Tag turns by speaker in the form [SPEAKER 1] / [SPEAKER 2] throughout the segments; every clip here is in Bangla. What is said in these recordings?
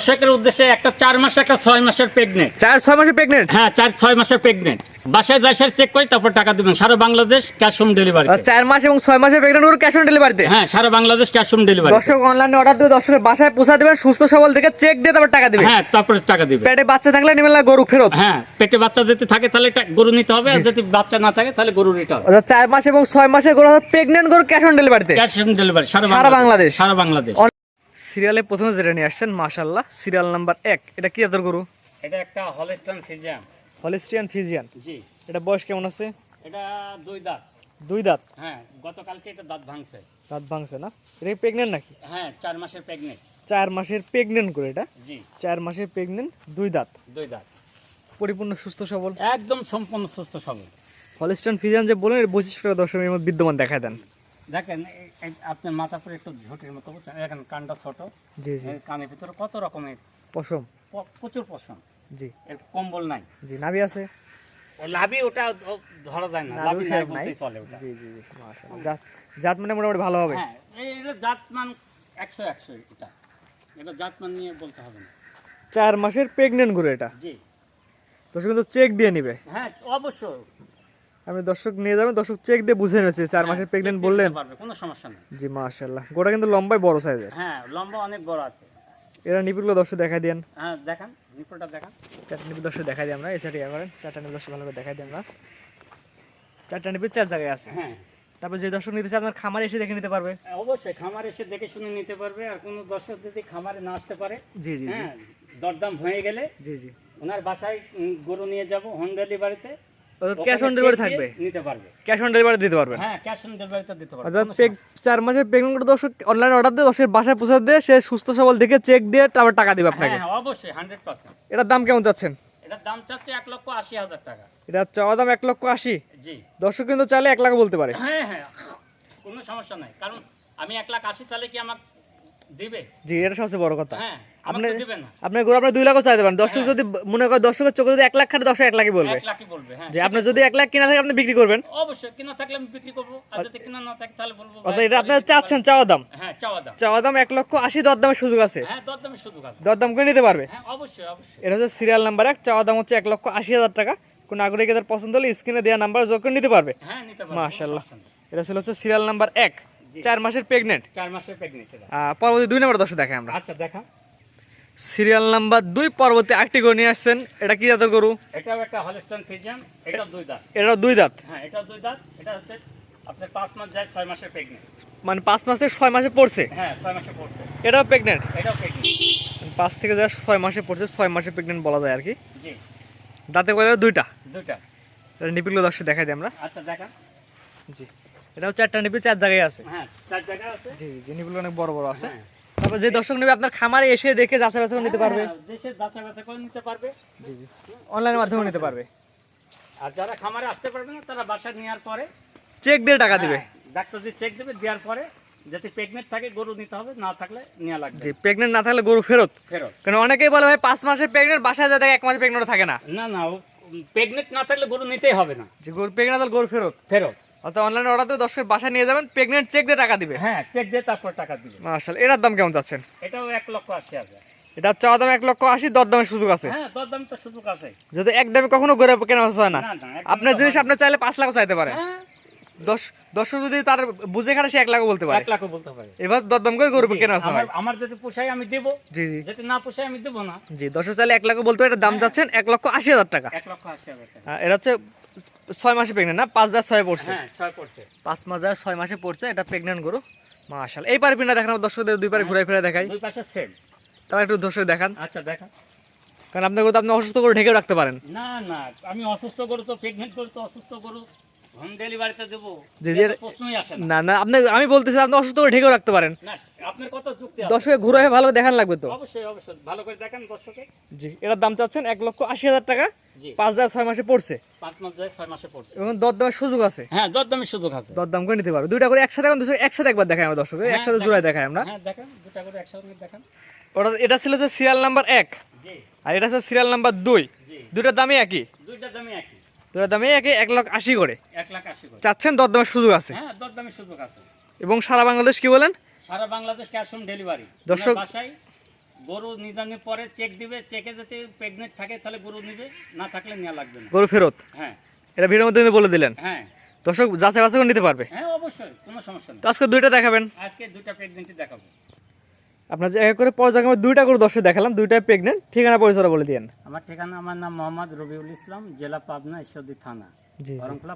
[SPEAKER 1] দর্শকের উদ্দেশ্যে একটা চার মাস একটা ছয় মাসের প্রেগনেন্ট
[SPEAKER 2] চার ছয় মাসে প্রেগনেন্ট
[SPEAKER 1] হ্যাঁ চার ছয় মাসের প্রেগনেন্ট বাসায় যাই চেক করে তারপর টাকা দেবেন। সারা বাংলাদেশ ক্যাশ হোম ডেলিভারি
[SPEAKER 2] চার মাস এবং ছয় মাসে প্রেগনেন্ট করে ক্যাশ অন ডেলিভারিতে
[SPEAKER 1] হ্যাঁ সারা বাংলাদেশ ক্যাশ হোম ডেলিভারি
[SPEAKER 2] দর্শক অনলাইনে অর্ডার দিয়ে দর্শকের বাসায় পৌঁছা দেবেন সুস্থ সবল থেকে চেক দিয়ে তারপর টাকা দিবে
[SPEAKER 1] হ্যাঁ তারপরে টাকা দিবে
[SPEAKER 2] পেটে বাচ্চা থাকলে নেবেন না গরু ফেরত।
[SPEAKER 1] হ্যাঁ পেটে বাচ্চা যদি থাকে তাহলে গরু নিতে হবে আর যদি বাচ্চা না থাকে তাহলে গরু রিটার্ন
[SPEAKER 2] অর্থাৎ চার মাস এবং ছয় মাসে গরু প্রেগনেন্ট গরু ক্যাশ অন ডেলিভারিতে
[SPEAKER 1] ক্যাশ হোম ডেলিভারি সারা
[SPEAKER 2] বাংলাদেশ।
[SPEAKER 1] সারা বাংলাদেশ।
[SPEAKER 2] সিরিয়ালে প্রথমে যেটা নিয়ে আসছেন মাশাল্লাহ সিরিয়াল নাম্বার এক। এটা কি আদর গরু?
[SPEAKER 1] এটা একটা হলস্টন ফিজিয়াম
[SPEAKER 2] হলিস্টিয়ান ফিজিয়ান?
[SPEAKER 1] জি।
[SPEAKER 2] এটা বয়স কেমন আছে?
[SPEAKER 1] এটা দুই দাঁত।
[SPEAKER 2] দুই দাঁত?
[SPEAKER 1] হ্যাঁ গতকালকে এটা দাঁত ভাঙছে।
[SPEAKER 2] দাঁত ভাঙছে না? এটা প্রেগনেন্ট নাকি?
[SPEAKER 1] হ্যাঁ চার মাসের প্রেগনেন্ট
[SPEAKER 2] চার মাসের প্রেগনেন্ট করে এটা?
[SPEAKER 1] জি।
[SPEAKER 2] চার মাসের প্রেগনেন্ট দুই দাঁত?
[SPEAKER 1] দুই দাঁত।
[SPEAKER 2] পরিপূর্ণ সুস্থ সবল?
[SPEAKER 1] একদম সম্পূর্ণ সুস্থ সবল।
[SPEAKER 2] হলিস্টিয়ান ফিজিয়ান যে বলেন এর বৈশিষ্ট্যটা দর্শকের মধ্যে বিদ্যমান দেখায় দেন।
[SPEAKER 1] দেখেন আপনার মাথা পরে একটু ঝুটির মতো বুঝছেন? এখন কানটা ছোট।
[SPEAKER 2] জি জি।
[SPEAKER 1] কানের ভিতরে কত রকমের
[SPEAKER 2] পশম।
[SPEAKER 1] প্রচুর পছন্দ
[SPEAKER 2] জি।
[SPEAKER 1] এর কম্বল নাই।
[SPEAKER 2] জি নাভি আছে?
[SPEAKER 1] লাভি ওটা ধরা যায় না।
[SPEAKER 2] নাভি
[SPEAKER 1] লাভি নাই বলতেই চলে ওটা।
[SPEAKER 2] জি জি জি মাশাআল্লাহ। জাত জাত মানে মোটামুটি ভালো হবে।
[SPEAKER 1] হ্যাঁ এই এটা এটা। জাতমান নিয়ে বলতে হবে না।
[SPEAKER 2] চার মাসের প্রেগনেন্ট করে এটা।
[SPEAKER 1] জি।
[SPEAKER 2] কিন্তু চেক দিয়ে নিবে।
[SPEAKER 1] হ্যাঁ অবশ্যই।
[SPEAKER 2] আমি দর্শক নিয়ে যাবেন দর্শক চেক দিয়ে বুঝে নিয়েছে চার মাসের
[SPEAKER 1] হ্যাঁ,
[SPEAKER 2] প্রেগনেন্ট বললেন।
[SPEAKER 1] পারবে, কোনো সমস্যা নেই।
[SPEAKER 2] জি মাশাআল্লাহ। গোটা কিন্তু লম্বাই বড় সাইজের
[SPEAKER 1] হ্যাঁ লম্বা অনেক বড় আছে।
[SPEAKER 2] এরা নিপিগুলো দর্শক দেখাই দেন।
[SPEAKER 1] হ্যাঁ দেখান নিপোটা দেখান।
[SPEAKER 2] চারটা নিপি দর্শক দেখাই দিই আমরা এই সাইডে করেন চারটা নিপি দর্শক ভালো করে দেখাই দিই আমরা। চারটা নিপি চার জায়গায় আছে।
[SPEAKER 1] হ্যাঁ।
[SPEAKER 2] তারপর যে দর্শক নিতে চায় আপনার খামারে এসে দেখে নিতে পারবে।
[SPEAKER 1] অবশ্যই খামারে এসে দেখে শুনে নিতে পারবে আর কোনো দর্শক যদি খামারে না আসতে পারে
[SPEAKER 2] জি জি জি।
[SPEAKER 1] হ্যাঁ দরদাম হয়ে গেলে
[SPEAKER 2] জি জি।
[SPEAKER 1] ওনার বাসায় গরু নিয়ে যাব হোম ডেলিভারিতে।
[SPEAKER 2] ক্যাশ অন ডেলিভারি থাকবে?
[SPEAKER 1] নিতে পারবে।
[SPEAKER 2] ক্যাশ অন ডেলিভারি দিতে পারবেন
[SPEAKER 1] হ্যাঁ ক্যাশ অন ডেলিভারিতে দিতে পারবে
[SPEAKER 2] অর্থাৎ চার মাসের করে দর্শক অনলাইন অর্ডার দিয়ে দর্শকের বাসায় পৌঁছে দিয়ে সে সুস্থ সবল দেখে চেক দিয়ে তারপর টাকা দিবে আপনাকে।
[SPEAKER 1] হ্যাঁ হ্যাঁ, অবশ্যই
[SPEAKER 2] এটার দাম কেমন চাচ্ছেন?
[SPEAKER 1] এটার দাম চাচ্ছে এক লক্ষ আশি হাজার টাকা।
[SPEAKER 2] এটা চাওয়া দাম এক লক্ষ আশি।
[SPEAKER 1] জি।
[SPEAKER 2] দর্শক কিন্তু চাইলে এক লাখ বলতে পারে।
[SPEAKER 1] হ্যাঁ হ্যাঁ কোনো সমস্যা নাই। কারণ আমি এক লাখ আশি তাহলে কি আমাকে দিবে?
[SPEAKER 2] জি এটা সবচেয়ে বড় কথা।
[SPEAKER 1] হ্যাঁ
[SPEAKER 2] আপনি
[SPEAKER 1] আমাকে দিবে না।
[SPEAKER 2] আপনার গরু আপনার দুই লাখও চাইতে পারেন। দর্শক যদি মনে করে দর্শকের চোখে যদি এক লাখ খাটে দর্শক এক লাখই বলবে।
[SPEAKER 1] এক লাখই বলবে হ্যাঁ।
[SPEAKER 2] যে আপনার যদি এক লাখ কিনা থাকে আপনি বিক্রি করবেন।
[SPEAKER 1] অবশ্যই কিনা থাকলে আমি বিক্রি করব। আর যদি কিনা না থাকে তাহলে বলব
[SPEAKER 2] অর্থাৎ এটা আপনার চাচ্ছেন চাওয়া দাম।
[SPEAKER 1] হ্যাঁ চাওয়া দাম।
[SPEAKER 2] চাওয়া দাম এক লক্ষ আশি দরদামের সুযোগ আছে।
[SPEAKER 1] হ্যাঁ দরদাম
[SPEAKER 2] করে নিতে পারবে?
[SPEAKER 1] হ্যাঁ অবশ্যই অবশ্যই।
[SPEAKER 2] এটা হচ্ছে সিরিয়াল নাম্বার এক চাওয়া দাম হচ্ছে এক লক্ষ আশি হাজার টাকা। কোন নাগরিকের পছন্দ হলে স্ক্রিনে দেওয়া নাম্বার যোগ করে নিতে পারবে।
[SPEAKER 1] হ্যাঁ নিতে পারব
[SPEAKER 2] মাশাআল্লাহ। এটা ছিল হচ্ছে সিরিয়াল নাম্বার এক। চার মাসের প্রেগনেন্ট
[SPEAKER 1] চার মাসের প্রেগনেন্ট
[SPEAKER 2] পরবর্তী দুই নম্বর দর্শক দেখে আমরা।
[SPEAKER 1] আচ্ছা দেখা।
[SPEAKER 2] সিরিয়াল নাম্বার দুই পরবর্তী আটটি গরু নিয়ে আসছেন। এটা কি জাতের গরু?
[SPEAKER 1] এটাও একটা হলস্টন ফিজিয়াম এটা দুই দাঁত।
[SPEAKER 2] এটা দুই দাঁত?
[SPEAKER 1] হ্যাঁ এটা দুই দাঁত। এটা হচ্ছে আপনার পাঁচ মাস যায় ছয় মাসের প্রেগনেন্ট
[SPEAKER 2] মানে পাঁচ মাস থেকে ছয় মাসে পড়ছে?
[SPEAKER 1] হ্যাঁ ছয় মাসে পড়ছে।
[SPEAKER 2] এটাও প্রেগনেন্ট
[SPEAKER 1] এটাও প্রেগনেন্ট
[SPEAKER 2] পাঁচ থেকে যা ছয় মাসে পড়ছে ছয় মাসে প্রেগনেন্ট বলা যায় আর কি।
[SPEAKER 1] জি।
[SPEAKER 2] দাঁতে বলে দুইটা।
[SPEAKER 1] দুইটা।
[SPEAKER 2] নিপিগুলো দর্শক দেখাই দিই আমরা।
[SPEAKER 1] আচ্ছা দেখা।
[SPEAKER 2] জি। এটাও চারটা নিপি চার জায়গায় আছে।
[SPEAKER 1] হ্যাঁ চার জায়গা আছে।
[SPEAKER 2] জি জি নিপিগুলো অনেক বড় বড় আছে।
[SPEAKER 1] হ্যাঁ।
[SPEAKER 2] তারপর যে দর্শক নেবে আপনার খামারে এসে দেখে যাচাই বাছাই নিতে পারবে।
[SPEAKER 1] হ্যাঁ, নিতে পারবে।
[SPEAKER 2] জি জি। অনলাইনের মাধ্যমে নিতে পারবে।
[SPEAKER 1] আর যারা খামারে আসতে পারবে না তারা বাসা নেওয়ার পরে
[SPEAKER 2] চেক দিয়ে টাকা দিবে।
[SPEAKER 1] ডাক্তার যে চেক দেবে দেওয়ার পরে যাতে প্রেগনেন্ট থাকে গরু নিতে হবে না থাকলে নেওয়া লাগবে।
[SPEAKER 2] জি প্রেগনেন্ট না থাকলে গরু ফেরত।
[SPEAKER 1] ফেরত।
[SPEAKER 2] কারণ অনেকেই বলে ভাই পাঁচ মাসের প্রেগনেন্ট বাসায় যায় এক মাসে প্রেগনেন্ট থাকে না।
[SPEAKER 1] না না প্রেগনেন্ট না থাকলে গরু নিতেই হবে না।
[SPEAKER 2] যে গরু প্রেগনেন্ট গরু ফেরত।
[SPEAKER 1] ফেরত।
[SPEAKER 2] অর্থাৎ অনলাইনে অর্ডার দিয়ে দর্শকের বাসায় নিয়ে যাবেন প্রেগনেন্ট চেক দিয়ে টাকা দিবে।
[SPEAKER 1] হ্যাঁ চেক দিয়ে তারপর টাকা দিবে।
[SPEAKER 2] মার্শাল এটার দাম কেমন চাচ্ছেন?
[SPEAKER 1] এটাও এক লক্ষ আশি হাজার।
[SPEAKER 2] এটা চাওয়া দাম এক লক্ষ আশি দর দামের সুযোগ আছে।
[SPEAKER 1] হ্যাঁ আছে।
[SPEAKER 2] যদি এক দামে কখনো গড়ে কেনা হয় না। আপনার জিনিস আপনি চাইলে পাঁচ লাখ চাইতে পারে
[SPEAKER 1] হ্যাঁ।
[SPEAKER 2] দশ যদি তার বুঝে খাটে সে এক লাখ বলতে পারে।
[SPEAKER 1] এক লাখও বলতে পারে।
[SPEAKER 2] এবার দরদাম করে গরু কেনা বেচা
[SPEAKER 1] আমার যদি পোষায় আমি দেবো।
[SPEAKER 2] জি জি।
[SPEAKER 1] যদি না পোষায় আমি দেবো না।
[SPEAKER 2] জি দর্শক চাইলে এক লাখ বলতে এটার দাম যাচ্ছেন এক লক্ষ আশি হাজার টাকা।
[SPEAKER 1] এক লক্ষ আশি হাজার টাকা।
[SPEAKER 2] এটা হচ্ছে ছয় মাসে প্রেগনেন্ট না? পাঁচ হাজার ছয় পড়ছে।
[SPEAKER 1] হ্যাঁ ছয় পড়ছে।
[SPEAKER 2] পাঁচ মাস হাজার ছয় মাসে পড়ছে এটা প্রেগনেন্ট গরু। মাশাল এই পারে পিনটা দেখানো দর্শকদের দুই পারে ঘুরে ফিরে দেখাই।
[SPEAKER 1] দুই পাশে সেম
[SPEAKER 2] তারপর একটু দর্শক দেখান।
[SPEAKER 1] আচ্ছা দেখান।
[SPEAKER 2] কারণ আপনার গরু তো আপনি অসুস্থ করে ঢেকে রাখতে পারেন।
[SPEAKER 1] না না আমি অসুস্থ গরু তো প্রেগনেন্ট গরু তো অসুস্থ গরু। হোম ডেলিভারিতে দেবো।
[SPEAKER 2] জি, জি,
[SPEAKER 1] এটা তো প্রশ্নই আসে না।
[SPEAKER 2] না আপনি আমি বলতেছি আপনি অসুস্থ করে ঢেকেও রাখতে পারেন।
[SPEAKER 1] না আপনার কত যুক্তি
[SPEAKER 2] দর্শকে ঘুরে ভালো দেখান লাগবে তো।
[SPEAKER 1] অবশ্যই অবশ্যই ভালো করে দেখেন দর্শকে।
[SPEAKER 2] জি এটার দাম চাচ্ছেন এক লক্ষ আশি হাজার টাকা। পাঁচ হাজার ছয় মাসে পড়ছে।
[SPEAKER 1] পাঁচ মাস ছয় মাসে পড়ছে।
[SPEAKER 2] এবং দরদামের সুযোগ আছে।
[SPEAKER 1] হ্যাঁ দরদামের সুযোগ আছে।
[SPEAKER 2] দরদাম করে নিতে পারবে। দুইটা করে একসাথে এখন একসাথে একবার দেখাই আমরা দর্শক
[SPEAKER 1] হ্যাঁ,
[SPEAKER 2] একসাথে। জোড়ায় দেখাই আমরা।
[SPEAKER 1] হ্যাঁ দেখেন। দুটা করে একসাথে দেখেন।
[SPEAKER 2] ওটা এটা ছিল যে সিরিয়াল নাম্বার এক। আর এটা হচ্ছে সিরিয়াল নাম্বার দুই। দুইটার দামই একই।
[SPEAKER 1] দুইটা দামে একই।
[SPEAKER 2] দুইটার দামই একই এক লক্ষ আশি করে।
[SPEAKER 1] এক লাখ আশি করে।
[SPEAKER 2] চাচ্ছেন দরদামের সুযোগ আছে?
[SPEAKER 1] হ্যাঁ দরদামের সুযোগ আছে।
[SPEAKER 2] এবং সারা বাংলাদেশ কি বলেন?
[SPEAKER 1] সারা বাংলাদেশ ক্যাশ অন ডেলিভারি।
[SPEAKER 2] দর্শক-
[SPEAKER 1] বাসায় গরু নিদানের পরে চেক দিবে চেকে যদি প্রেগনেন্ট থাকে তাহলে গরু নিবে না থাকলে নেওয়া লাগবে না।
[SPEAKER 2] গরু ফেরত?
[SPEAKER 1] হ্যাঁ।
[SPEAKER 2] এটা ভিডিওর মধ্যে বলে দিলেন।
[SPEAKER 1] হ্যাঁ।
[SPEAKER 2] দর্শক যাচাই বাছাই করে নিতে পারবে?
[SPEAKER 1] হ্যাঁ অবশ্যই কোনো সমস্যা নেই।
[SPEAKER 2] আজকে দুইটা দেখাবেন।
[SPEAKER 1] আজকে প্রেগনেন্টই দেখাবো।
[SPEAKER 2] আপনার যে এক করে পরে জায়গায় দুইটা করে দর্শক দেখালাম দুইটাই প্রেগনেন্ট ঠিকানা পরিচয় বলে দিয়েন।
[SPEAKER 1] আমার ঠিকানা আমার নাম মোহাম্মদ রবিউল ইসলাম জেলা পাবনা ঈশ্বরদী থানা।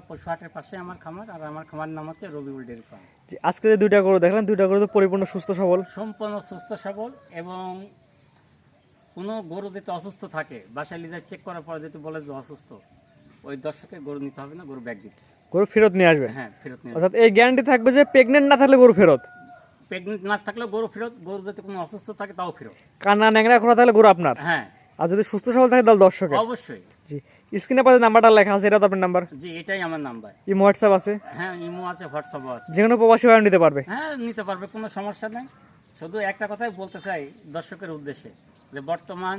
[SPEAKER 1] পশুহাটের পাশে আমার খামার আর আমার খামার নাম হচ্ছে রবিউল ডেয়ারি ফার্ম।
[SPEAKER 2] আজকে যে দুইটা গরু দেখলাম দুইটা গরু তো পরিপূর্ণ সুস্থ সবল।
[SPEAKER 1] সম্পূর্ণ সুস্থ সবল এবং কোনো গরু যদি অসুস্থ থাকে বাসায় লিজার চেক করার পরে যদি বলে যে অসুস্থ ওই দর্শকের গরু নিতে হবে না গরু ব্যাগ দিতে।
[SPEAKER 2] গরু ফেরত নিয়ে আসবে?
[SPEAKER 1] হ্যাঁ ফেরত নিয়ে
[SPEAKER 2] অর্থাৎ এই গ্যারান্টি থাকবে যে প্রেগনেন্ট না থাকলে গরু ফেরত।
[SPEAKER 1] প্রেগনেন্ট না থাকলেও গরু ফেরত গরু যদি কোনো অসুস্থ থাকে তাও ফেরত।
[SPEAKER 2] কান্না ন্যাংরা খোলা থাকলে গরু আপনার?
[SPEAKER 1] হ্যাঁ।
[SPEAKER 2] আর যদি সুস্থ সবল থাকে তাহলে দর্শকের?
[SPEAKER 1] অবশ্যই।
[SPEAKER 2] জি। স্ক্রিনে পাশে নাম্বারটা লেখা আছে এটা তো আপনার নাম্বার?
[SPEAKER 1] জি এটাই আমার নাম্বার।
[SPEAKER 2] ইমো হোয়াটসঅ্যাপ আছে?
[SPEAKER 1] হ্যাঁ ইমো আছে হোয়াটসঅ্যাপও আছে।
[SPEAKER 2] যে কোনো প্রবাসী ভাড়া নিতে পারবে।
[SPEAKER 1] হ্যাঁ নিতে পারবে কোনো সমস্যা নেই। শুধু একটা কথাই বলতে চাই দর্শকের উদ্দেশ্যে যে বর্তমান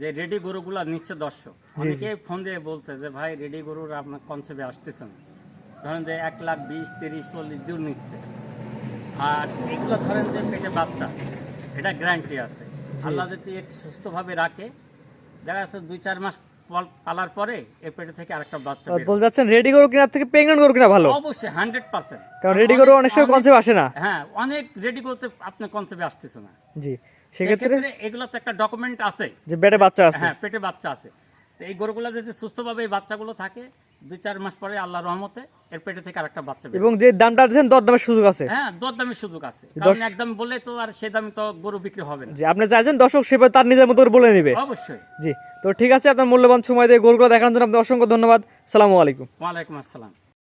[SPEAKER 1] যে রেডি গরুগুলো নিচ্ছে দর্শক অনেকেই ফোন দিয়ে বলতে যে ভাই রেডি গরুর আপনার কনসেপ্টে আসতেছেন ধরেন যে এক লাখ বিশ তিরিশ চল্লিশ দূর নিচ্ছে। আর এগুলো ধরেন যে পেটে বাচ্চা এটা গ্যারান্টি আছে। আল্লাহ যদি সুস্থভাবে রাখে দেখা যাচ্ছে দুই চার মাস পালার পরে এর পেটে থেকে আরেকটা বাচ্চা
[SPEAKER 2] বলতে যাচ্ছেন রেডি গরু কেনার থেকে প্রেগনেন্ট গরু কিনা ভালো?
[SPEAKER 1] অবশ্যই হান্ড্রেড পার্সেন্ট
[SPEAKER 2] কারণ রেডি গরু অনেক সময় কনসেপ্ট আসে না।
[SPEAKER 1] হ্যাঁ অনেক রেডি করতে আপনার কনসেপ্টে আসতেছে না।
[SPEAKER 2] জি সেক্ষেত্রে
[SPEAKER 1] সেক্ষেত্রে এগুলো তো একটা ডকুমেন্ট আছে।
[SPEAKER 2] যে পেটে বাচ্চা আছে।
[SPEAKER 1] হ্যাঁ পেটে বাচ্চা আছে। তো এই গরুগুলো যদি সুস্থভাবে এই বাচ্চাগুলো থাকে দুই চার মাস পরে আল্লাহ রহমতে এর পেটে থেকে আরেকটা বাচ্চা
[SPEAKER 2] এবং যে দামটা দর দামের সুযোগ আছে।
[SPEAKER 1] হ্যাঁ দর দামের সুযোগ আছে। কারণ একদম বলে তো আর সে দামে তো গরু বিক্রি হবে না।
[SPEAKER 2] জি আপনি চাইছেন দর্শক সেবা তার নিজের মতো বলে নেবে।
[SPEAKER 1] অবশ্যই।
[SPEAKER 2] জি তো ঠিক আছে আপনার মূল্যবান সময় দিয়ে গরুগুলো দেখানোর জন্য আপনাকে অসংখ্য ধন্যবাদ। সালামু আলাইকুম।
[SPEAKER 1] ওয়ালাইকুম আসসালাম।